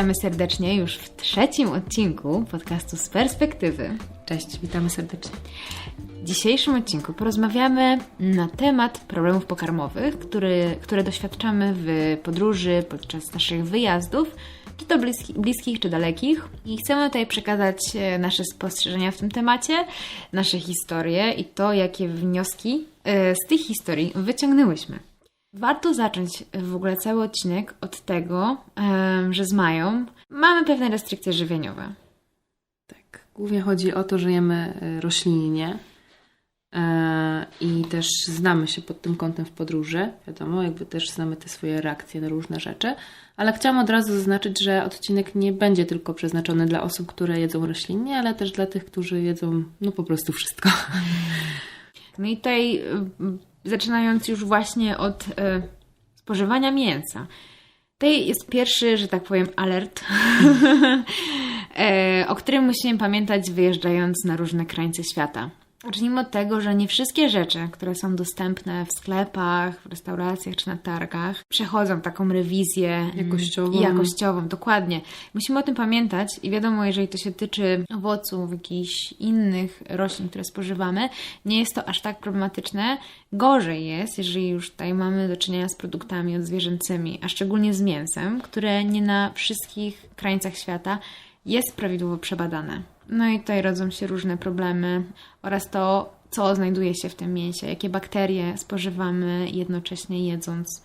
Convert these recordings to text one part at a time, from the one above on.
Witamy serdecznie już w trzecim odcinku podcastu z perspektywy. Cześć, witamy serdecznie. W dzisiejszym odcinku porozmawiamy na temat problemów pokarmowych, który, które doświadczamy w podróży podczas naszych wyjazdów, czy to bliski, bliskich, czy dalekich. I chcemy tutaj przekazać e, nasze spostrzeżenia w tym temacie, nasze historie i to, jakie wnioski e, z tych historii wyciągnęłyśmy. Warto zacząć w ogóle cały odcinek od tego, że z Mają mamy pewne restrykcje żywieniowe. Tak, głównie chodzi o to, że jemy y, roślinnie e, i też znamy się pod tym kątem w podróży. Wiadomo, jakby też znamy te swoje reakcje na różne rzeczy. Ale chciałam od razu zaznaczyć, że odcinek nie będzie tylko przeznaczony dla osób, które jedzą roślinnie, ale też dla tych, którzy jedzą no po prostu wszystko. No i tutaj, zaczynając już właśnie od y, spożywania mięsa. Tutaj jest pierwszy, że tak powiem, alert, e, o którym musimy pamiętać wyjeżdżając na różne krańce świata. Zacznijmy od tego, że nie wszystkie rzeczy, które są dostępne w sklepach, w restauracjach czy na targach, przechodzą taką rewizję mm, Jakościową. jakościową, dokładnie. Musimy o tym pamiętać i wiadomo, jeżeli to się tyczy owoców, jakichś innych roślin, które spożywamy, nie jest to aż tak problematyczne. Gorzej jest, jeżeli już tutaj mamy do czynienia z produktami odzwierzęcymi, a szczególnie z mięsem, które nie na wszystkich krańcach świata jest prawidłowo przebadane. No i tutaj rodzą się różne problemy oraz to, co znajduje się w tym mięsie, jakie bakterie spożywamy jednocześnie jedząc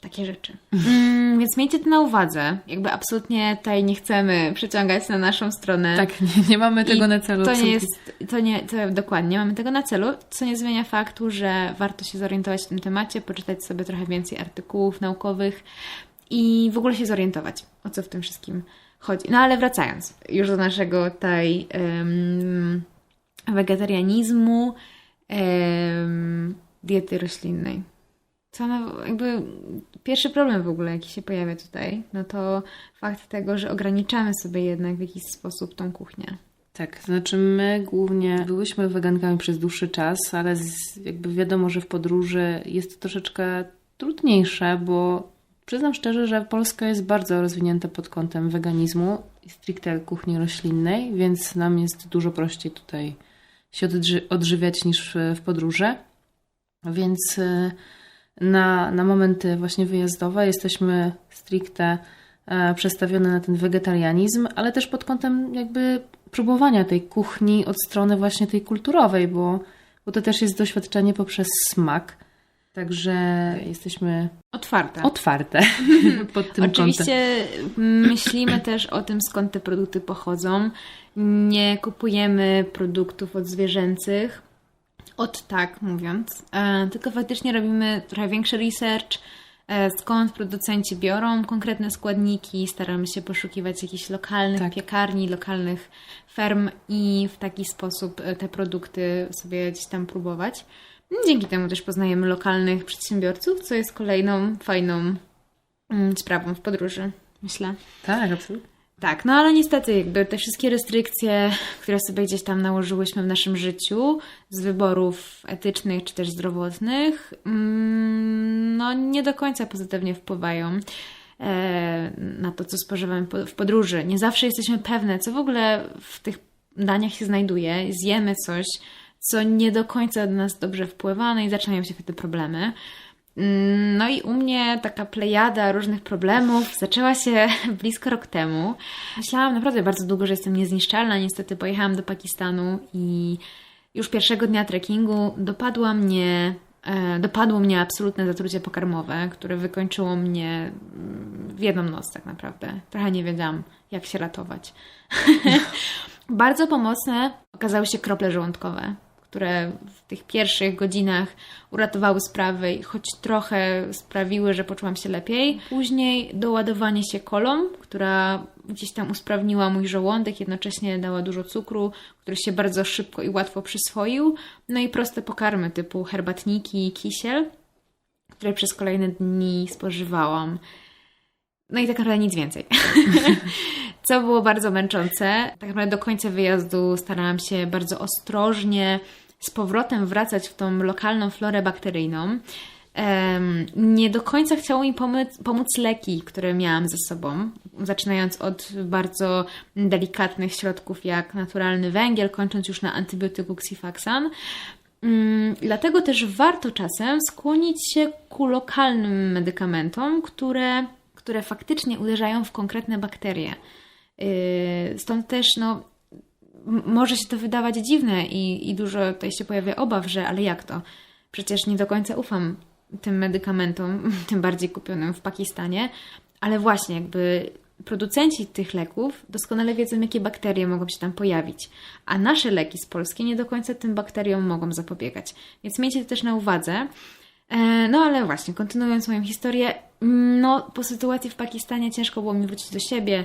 takie rzeczy. Mm, więc miejcie to na uwadze. Jakby absolutnie tutaj nie chcemy przeciągać na naszą stronę. Tak, nie, nie mamy tego I na celu. To nie jest, to nie, to dokładnie, nie mamy tego na celu, co nie zmienia faktu, że warto się zorientować w tym temacie, poczytać sobie trochę więcej artykułów naukowych i w ogóle się zorientować, o co w tym wszystkim chodzi. No ale wracając już do naszego tutaj em, wegetarianizmu, em, diety roślinnej. Co no, jakby pierwszy problem w ogóle, jaki się pojawia tutaj, no to fakt tego, że ograniczamy sobie jednak w jakiś sposób tą kuchnię. Tak, znaczy my głównie byłyśmy wegankami przez dłuższy czas, ale z, jakby wiadomo, że w podróży jest to troszeczkę trudniejsze, bo przyznam szczerze, że Polska jest bardzo rozwinięta pod kątem weganizmu i stricte kuchni roślinnej, więc nam jest dużo prościej tutaj się odży- odżywiać niż w, w podróży. Więc y, na, na momenty właśnie wyjazdowe jesteśmy stricte e, przestawione na ten wegetarianizm, ale też pod kątem jakby próbowania tej kuchni od strony właśnie tej kulturowej, bo, bo to też jest doświadczenie poprzez smak. Także jesteśmy Otwarte. otwarte pod tym Oczywiście myślimy też o tym, skąd te produkty pochodzą. Nie kupujemy produktów od zwierzęcych, od tak mówiąc, e, tylko faktycznie robimy trochę większy research, e, skąd producenci biorą konkretne składniki, staramy się poszukiwać jakichś lokalnych Tak. piekarni, lokalnych ferm i w taki sposób e, te produkty sobie gdzieś tam próbować. Dzięki temu też poznajemy lokalnych przedsiębiorców, co jest kolejną fajną mm, sprawą w podróży, myślę. Tak, absolutnie. Tak, no ale niestety jakby te wszystkie restrykcje, które sobie gdzieś tam nałożyłyśmy w naszym życiu z wyborów etycznych czy też zdrowotnych, mm, no nie do końca pozytywnie wpływają e, na to, co spożywamy po- w podróży. Nie zawsze jesteśmy pewne, co w ogóle w tych daniach się znajduje. Zjemy coś, co nie do końca do nas dobrze wpływa, no i zaczynają się wtedy problemy. Mm, No i u mnie taka plejada różnych problemów zaczęła się blisko rok temu. Myślałam naprawdę bardzo długo, że jestem niezniszczalna. Niestety pojechałam do Pakistanu i już pierwszego dnia trekkingu dopadła mnie, e, dopadło mnie absolutne zatrucie pokarmowe, które wykończyło mnie mm, w jedną noc tak naprawdę. Trochę nie wiedziałam, jak się ratować. Bardzo pomocne okazały się krople żołądkowe, które w tych pierwszych godzinach uratowały sprawę i choć trochę sprawiły, że poczułam się lepiej. Później doładowanie się kolą, która gdzieś tam usprawniła mój żołądek, jednocześnie dała dużo cukru, który się bardzo szybko i łatwo przyswoił. No i proste pokarmy typu herbatniki, kisiel, które przez kolejne dni spożywałam. No i tak naprawdę nic więcej. Co było bardzo męczące. Tak naprawdę do końca wyjazdu starałam się bardzo ostrożnie z powrotem wracać w tą lokalną florę bakteryjną. em, nie do końca chciało mi pomóc, pomóc leki, które miałam ze sobą, zaczynając od bardzo delikatnych środków jak naturalny węgiel, kończąc już na antybiotyku Xifaxan. Mm, Dlatego też warto czasem skłonić się ku lokalnym medykamentom, które, które faktycznie uderzają w konkretne bakterie. Yy, Stąd też no, może się to wydawać dziwne i, i dużo tutaj się pojawia obaw, że ale jak to? Przecież nie do końca ufam tym medykamentom, tym bardziej kupionym w Pakistanie, ale właśnie jakby producenci tych leków doskonale wiedzą, jakie bakterie mogą się tam pojawić, a nasze leki z Polski nie do końca tym bakteriom mogą zapobiegać. Więc miejcie to też na uwadze. E, No ale właśnie, kontynuując moją historię, no po sytuacji w Pakistanie ciężko było mi wrócić do siebie,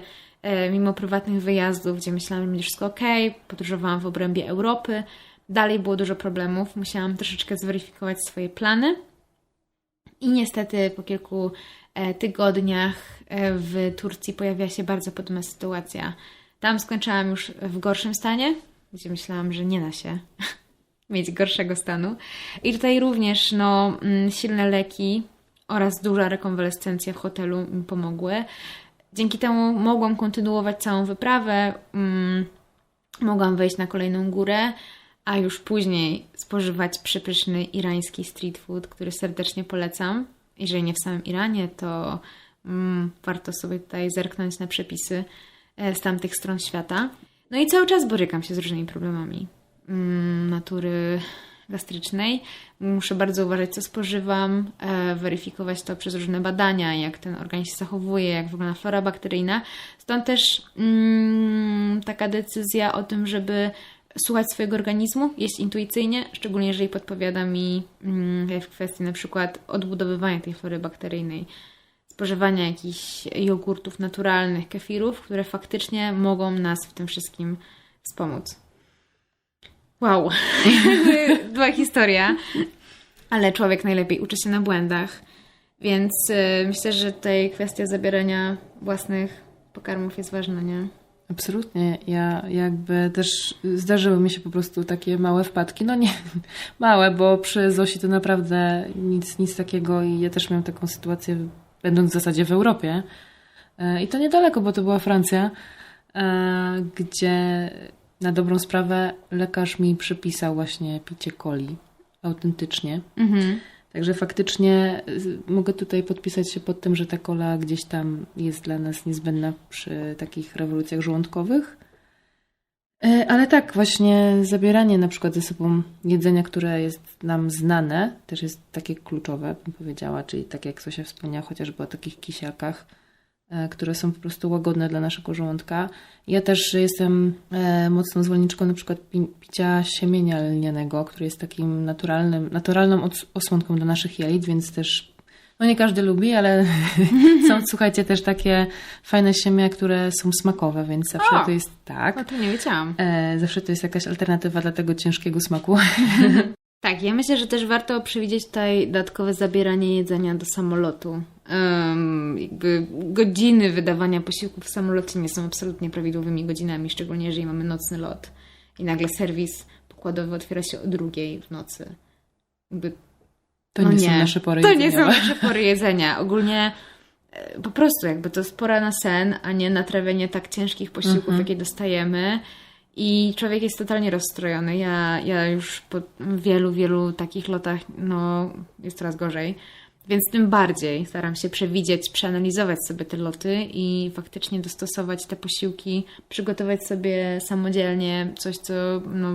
mimo prywatnych wyjazdów, gdzie myślałam, że będzie wszystko ok, podróżowałam w obrębie Europy, dalej było dużo problemów, musiałam troszeczkę zweryfikować swoje plany i niestety po kilku e, tygodniach e, w Turcji pojawiła się bardzo podobna sytuacja. Tam skończyłam już w gorszym stanie, gdzie myślałam, że nie da się mieć gorszego stanu. I tutaj również no, mm, silne leki oraz duża rekonwalescencja w hotelu mi pomogły. Dzięki temu mogłam kontynuować całą wyprawę, mm, mogłam wejść na kolejną górę, a już później spożywać przepyszny irański street food, który serdecznie polecam. Jeżeli nie w samym Iranie, to mm, warto sobie tutaj zerknąć na przepisy e, z tamtych stron świata. No i cały czas borykam się z różnymi problemami mm, natury gastrycznej. Muszę bardzo uważać, co spożywam, e, weryfikować to przez różne badania, jak ten organizm się zachowuje, jak wygląda flora bakteryjna. Stąd też mm, taka decyzja o tym, żeby słuchać swojego organizmu, jeść intuicyjnie, szczególnie jeżeli podpowiada mi mm, w kwestii na przykład odbudowywania tej flory bakteryjnej, spożywania jakichś jogurtów naturalnych, kefirów, które faktycznie mogą nas w tym wszystkim wspomóc. Wow, była historia, ale człowiek najlepiej uczy się na błędach, więc y, myślę, że tutaj kwestia zabierania własnych pokarmów jest ważna, nie? Absolutnie. Ja jakby też zdarzyły mi się po prostu takie małe wpadki. No nie małe, bo przy Zosi to naprawdę nic, nic takiego i ja też miałam taką sytuację, będąc w zasadzie w Europie. E, I to niedaleko, bo to była Francja, e, gdzie na dobrą sprawę lekarz mi przypisał właśnie picie coli autentycznie. Mhm. Także faktycznie y, mogę tutaj podpisać się pod tym, że ta kola gdzieś tam jest dla nas niezbędna przy takich rewolucjach żołądkowych. E, Ale tak, właśnie zabieranie na przykład ze sobą jedzenia, które jest nam znane, też jest takie kluczowe, bym powiedziała, czyli tak jak Zosia wspomniała, chociażby o takich kisiakach, które są po prostu łagodne dla naszego żołądka. Ja też jestem e, mocną zwolenniczką na przykład pi- picia siemienia lnianego, który jest takim naturalnym, naturalną os- osłonką dla naszych jelit, więc też no nie każdy lubi, ale są, słuchajcie, też takie fajne siemię, które są smakowe, więc zawsze O! to jest tak. O tym nie wiedziałam. E, zawsze to jest jakaś alternatywa dla tego ciężkiego smaku. Tak, ja myślę, że też warto przewidzieć tutaj dodatkowe zabieranie jedzenia do samolotu. Em, jakby godziny wydawania posiłków w samolocie nie są absolutnie prawidłowymi godzinami, szczególnie jeżeli mamy nocny lot i nagle serwis pokładowy otwiera się o drugiej w nocy. Jakby To No nie, nie, są nasze pory To nie są nasze pory jedzenia. Ogólnie e, po prostu jakby to jest pora na sen, a nie na trawienie tak ciężkich posiłków, Mhm. jakie dostajemy. I człowiek jest totalnie rozstrojony. Ja, ja już po wielu, wielu takich lotach, no, jest coraz gorzej. Więc tym bardziej staram się przewidzieć, przeanalizować sobie te loty i faktycznie dostosować te posiłki, przygotować sobie samodzielnie coś, co no,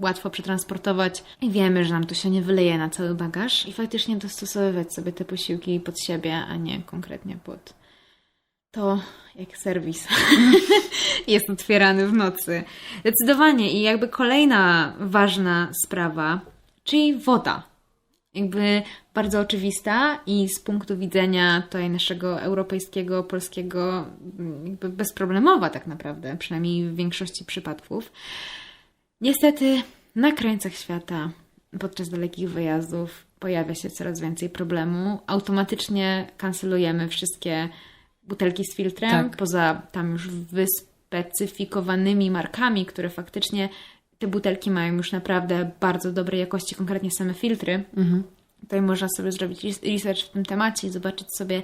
łatwo przetransportować. I wiemy, że nam to się nie wyleje na cały bagaż i faktycznie dostosowywać sobie te posiłki pod siebie, a nie konkretnie pod to, jak serwis jest otwierany w nocy. Zdecydowanie. I jakby kolejna ważna sprawa, czyli woda jakby bardzo oczywista i z punktu widzenia tutaj naszego europejskiego, polskiego, jakby bezproblemowa tak naprawdę, przynajmniej w większości przypadków. Niestety na krańcach świata podczas dalekich wyjazdów pojawia się coraz więcej problemu. Automatycznie kancelujemy wszystkie butelki z filtrem, Tak. poza tam już wyspecyfikowanymi markami, które faktycznie te butelki mają już naprawdę bardzo dobrej jakości, konkretnie same filtry. Mhm. Tutaj można sobie zrobić res- research w tym temacie i zobaczyć sobie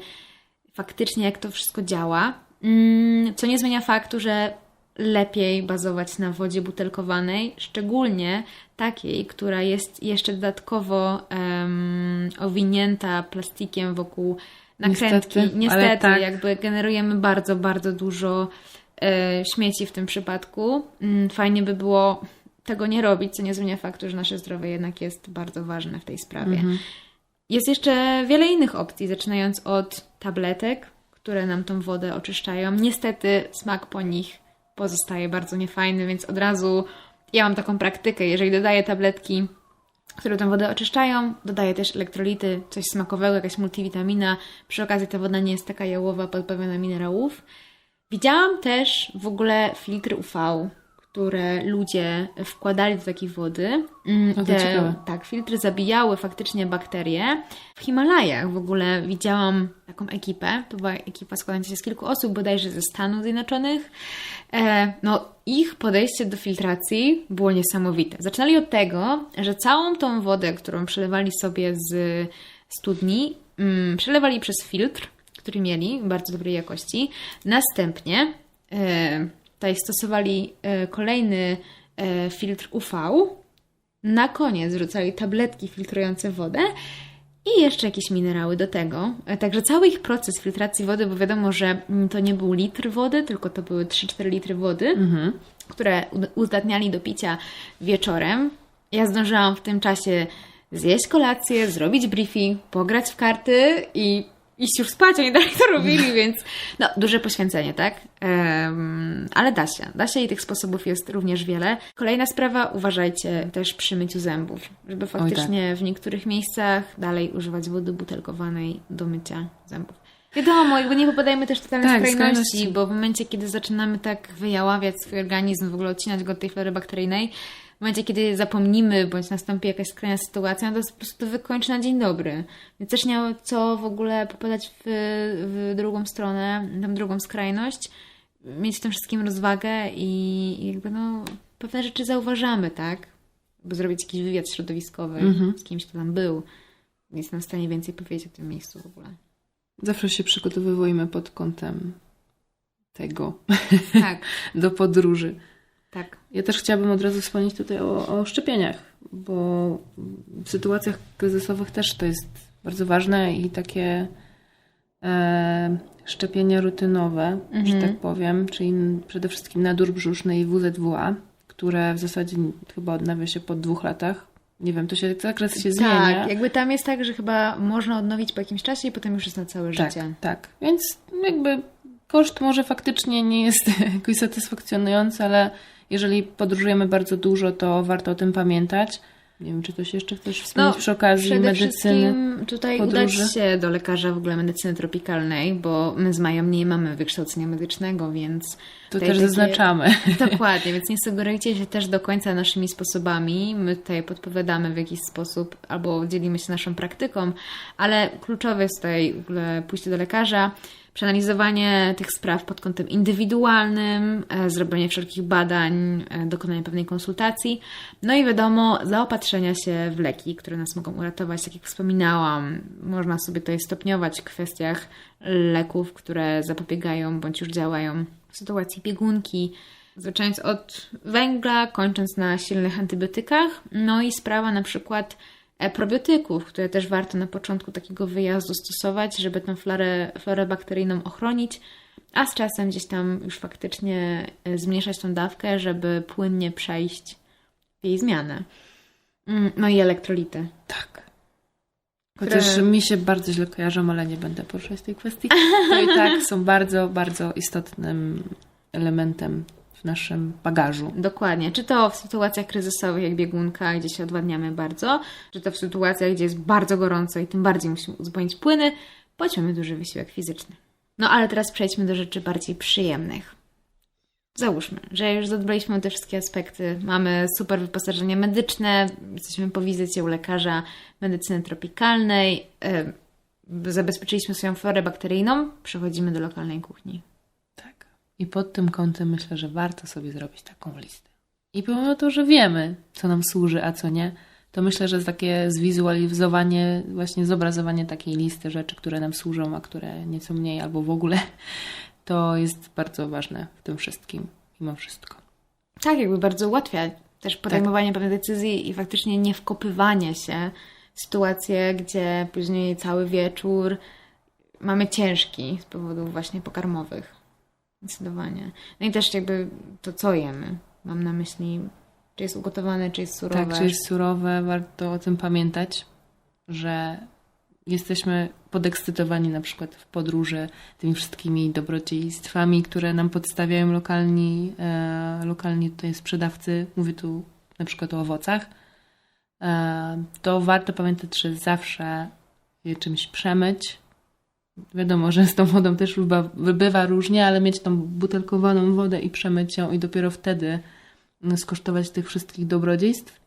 faktycznie, jak to wszystko działa. Mm, Co nie zmienia faktu, że lepiej bazować na wodzie butelkowanej, szczególnie takiej, która jest jeszcze dodatkowo em, owinięta plastikiem wokół nakrętki. Niestety, Niestety, tak. jakby generujemy bardzo, bardzo dużo e, śmieci w tym przypadku. Mm, Fajnie by było tego nie robić, co nie zmienia faktu, że nasze zdrowie jednak jest bardzo ważne w tej sprawie. Jest jeszcze wiele innych opcji, zaczynając od tabletek, które nam tą wodę oczyszczają. Niestety smak po nich pozostaje bardzo niefajny, więc od razu ja mam taką praktykę, jeżeli dodaję tabletki, które tę wodę oczyszczają, dodaję też elektrolity, coś smakowego, jakaś multivitamina. Przy okazji ta woda nie jest taka jałowa, pozbawiona minerałów. Widziałam też w ogóle filtry UV, które ludzie wkładali do takiej wody. Mm, O, ciekawe. tak, filtry zabijały faktycznie bakterie. W Himalajach w ogóle widziałam taką ekipę. To była ekipa składająca się z kilku osób, bodajże ze Stanów Zjednoczonych. E, no, ich podejście do filtracji było niesamowite. Zaczynali od tego, że całą tą wodę, którą przelewali sobie z studni, mm, przelewali przez filtr, który mieli, bardzo dobrej jakości. Następnie e, tutaj stosowali e, kolejny e, filtr UV. Na koniec wrzucali tabletki filtrujące wodę i jeszcze jakieś minerały do tego. E, Także cały ich proces filtracji wody, bo wiadomo, że mm, to nie był litr wody, tylko to były 3-4 litry wody, które u- uzdatniali do picia wieczorem. Ja zdążyłam w tym czasie zjeść kolację, zrobić briefing, pograć w karty i iść już spać, oni dalej to robili, więc no, duże poświęcenie, tak? Em, ale da się. Da się i tych sposobów jest również wiele. Kolejna sprawa, uważajcie też przy myciu zębów, żeby faktycznie w niektórych miejscach dalej używać wody butelkowanej do mycia zębów. Wiadomo, jakby nie popadajmy też totalnie Tak, skrajności, skrajności. bo w momencie, kiedy zaczynamy tak wyjaławiać swój organizm, w ogóle odcinać go od tej flory bakteryjnej, w momencie, kiedy zapomnimy, bądź nastąpi jakaś skrajna sytuacja, no to jest po prostu wykończy na dzień dobry. Więc też nie ma co w ogóle popadać w, w drugą stronę, tą drugą skrajność, mieć w tym wszystkim rozwagę i jakby no, pewne rzeczy zauważamy, tak? By zrobić jakiś wywiad środowiskowy z kimś, kto tam był. Jestem w stanie więcej powiedzieć o tym miejscu w ogóle. Zawsze się przygotowujemy pod kątem tego Tak, do podróży. Tak. Ja też chciałabym od razu wspomnieć tutaj o, o szczepieniach, bo w sytuacjach kryzysowych też to jest bardzo ważne i takie e, szczepienia rutynowe, że tak powiem, czyli przede wszystkim na dur brzuszny i WZWA, które w zasadzie chyba odnawia się po dwóch latach. Nie wiem, to się zakres się zmienia. Tak, jakby tam jest tak, że chyba można odnowić po jakimś czasie i potem już jest na całe Tak, życie. tak. Więc jakby koszt może faktycznie nie jest jakoś satysfakcjonujący, ale jeżeli podróżujemy bardzo dużo, to warto o tym pamiętać. Nie wiem, czy coś jeszcze chcesz wspomnieć przy okazji No, przede medycyny. wszystkim tutaj podróży? udać się do lekarza w ogóle medycyny tropikalnej, bo my z Mają nie mamy wykształcenia medycznego, więc... To też takie- zaznaczamy. Dokładnie, więc nie sugerujcie się też do końca naszymi sposobami. My tutaj podpowiadamy w jakiś sposób albo dzielimy się naszą praktyką, ale kluczowe jest tutaj w ogóle pójście do lekarza, przeanalizowanie tych spraw pod kątem indywidualnym, e, zrobienie wszelkich badań, e, dokonanie pewnej konsultacji, no i wiadomo, zaopatrzenia się w leki, które nas mogą uratować. Tak jak wspominałam, można sobie tutaj stopniować w kwestiach leków, które zapobiegają bądź już działają w sytuacji biegunki, zaczynając od węgla, kończąc na silnych antybiotykach. No i sprawa na przykład probiotyków, które też warto na początku takiego wyjazdu stosować, żeby tą florę, florę bakteryjną ochronić, a z czasem gdzieś tam już faktycznie e, zmniejszać tą dawkę, żeby płynnie przejść w jej zmianę. Mm, No i elektrolity. Tak. Chociaż Które- mi się bardzo źle kojarzą, ale nie będę poruszać tej kwestii. To i tak są bardzo, bardzo istotnym elementem w naszym bagażu. Dokładnie. Czy to w sytuacjach kryzysowych, jak biegunka, gdzie się odwadniamy bardzo, czy to w sytuacjach, gdzie jest bardzo gorąco i tym bardziej musimy uzupełnić płyny, bądź duży wysiłek fizyczny. No ale teraz przejdźmy do rzeczy bardziej przyjemnych. Załóżmy, że już zadbaliśmy o te wszystkie aspekty. Mamy super wyposażenie medyczne, jesteśmy po wizycie u lekarza medycyny tropikalnej, yy, zabezpieczyliśmy swoją florę bakteryjną, przechodzimy do lokalnej kuchni. Tak. I pod tym kątem myślę, że warto sobie zrobić taką listę. I pomimo to, że wiemy, co nam służy, a co nie, to myślę, że takie zwizualizowanie, właśnie zobrazowanie takiej listy rzeczy, które nam służą, a które nieco mniej albo w ogóle, to jest bardzo ważne w tym wszystkim, mimo wszystko. Tak, jakby bardzo ułatwia też podejmowanie pewnych decyzji i faktycznie nie wkopywanie się w sytuacje, gdzie później cały wieczór mamy ciężki z powodów właśnie pokarmowych. Zdecydowanie. No i też jakby to, co jemy. Mam na myśli, czy jest ugotowane, czy jest surowe. Tak, czy jest surowe, warto o tym pamiętać, że jesteśmy podekscytowani na przykład w podróży tymi wszystkimi dobrodziejstwami, które nam podstawiają lokalni, e, lokalni tutaj sprzedawcy. Mówię tu na przykład o owocach. E, to warto pamiętać, że zawsze je czymś przemyć. Wiadomo, że z tą wodą też bywa, bywa różnie, ale mieć tą butelkowaną wodę i przemyć ją i dopiero wtedy mm, skosztować tych wszystkich dobrodziejstw.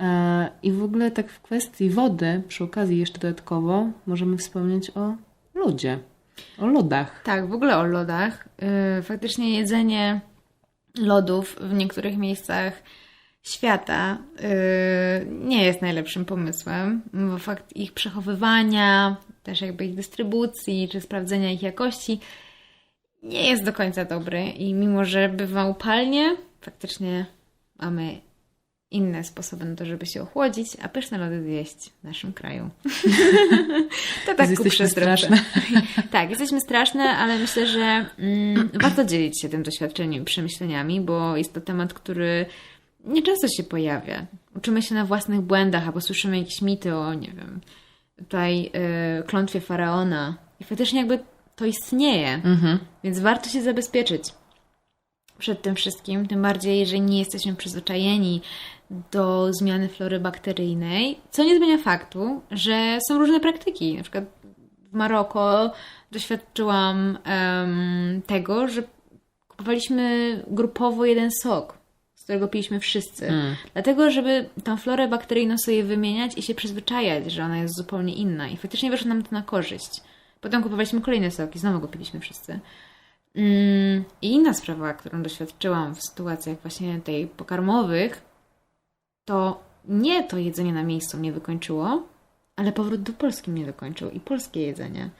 E, I w ogóle tak w kwestii wody, przy okazji jeszcze dodatkowo, możemy wspomnieć o lodzie, o lodach. Tak, w ogóle o lodach. Yy, faktycznie jedzenie lodów w niektórych miejscach świata yy, nie jest najlepszym pomysłem, bo fakt ich przechowywania, też jakby ich dystrybucji, czy sprawdzenia ich jakości nie jest do końca dobry i mimo, że bywa upalnie, faktycznie mamy inne sposoby na to, żeby się ochłodzić, a pyszne lody zjeść w naszym kraju. to tak Jesteśmy straszne. Tak, jesteśmy straszne, ale myślę, że mm, warto dzielić się tym doświadczeniem i przemyśleniami, bo jest to temat, który nieczęsto się pojawia. Uczymy się na własnych błędach, albo słyszymy jakieś mity o, nie wiem, tutaj y, klątwie faraona. I faktycznie jakby to istnieje, Mhm. więc warto się zabezpieczyć przed tym wszystkim, tym bardziej, jeżeli nie jesteśmy przyzwyczajeni do zmiany flory bakteryjnej, co nie zmienia faktu, że są różne praktyki. Na przykład w Maroko doświadczyłam em, tego, że kupowaliśmy grupowo jeden sok, którego piliśmy wszyscy. Mm. Dlatego, żeby tą florę bakteryjną sobie wymieniać i się przyzwyczajać, że ona jest zupełnie inna. I faktycznie wyszło nam to na korzyść. Potem kupowaliśmy kolejny sok i znowu go piliśmy wszyscy. Mm, I inna sprawa, którą doświadczyłam w sytuacjach właśnie tej pokarmowych, to nie to jedzenie na miejscu mnie wykończyło, ale powrót do Polski mnie wykończył i polskie jedzenie.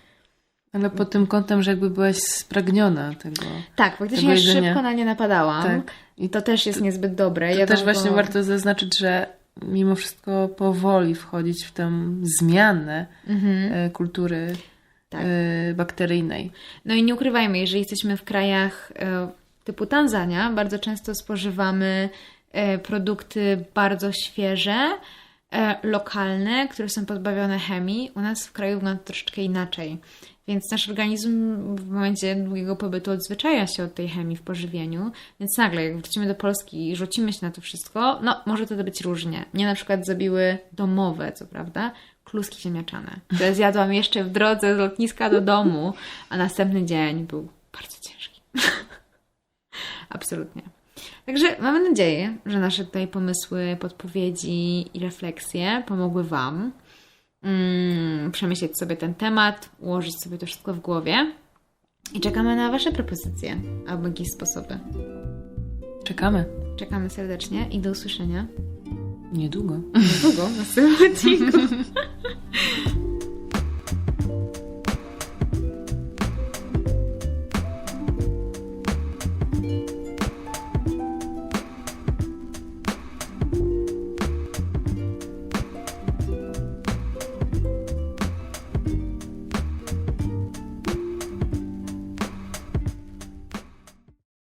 Ale pod tym kątem, że jakby byłaś spragniona tego. Tak, faktycznie Tego jedzenia. szybko na nie napadałam. Tak. I to też jest niezbyt dobre. To Ja też właśnie go- warto zaznaczyć, że mimo wszystko powoli wchodzić w tę zmianę e, kultury Mhm. Tak. e, bakteryjnej. No i nie ukrywajmy, jeżeli jesteśmy w krajach e, typu Tanzania, bardzo często spożywamy produkty bardzo świeże, lokalne, które są pozbawione chemii. U nas w kraju wygląda to troszeczkę inaczej. Więc nasz organizm w momencie długiego pobytu odzwyczaja się od tej chemii w pożywieniu, więc nagle jak wrócimy do Polski i rzucimy się na to wszystko, no może to być różnie. Mnie na przykład zabiły domowe, co prawda, kluski ziemniaczane, które zjadłam jeszcze w drodze z lotniska do domu, a następny dzień był bardzo ciężki. Absolutnie. Także mamy nadzieję, że nasze tutaj pomysły, podpowiedzi i refleksje pomogły Wam mm, przemyśleć sobie ten temat, ułożyć sobie to wszystko w głowie i czekamy na Wasze propozycje albo jakieś sposoby. Czekamy. Czekamy serdecznie i do usłyszenia Niedługo. niedługo w następnym odcinku.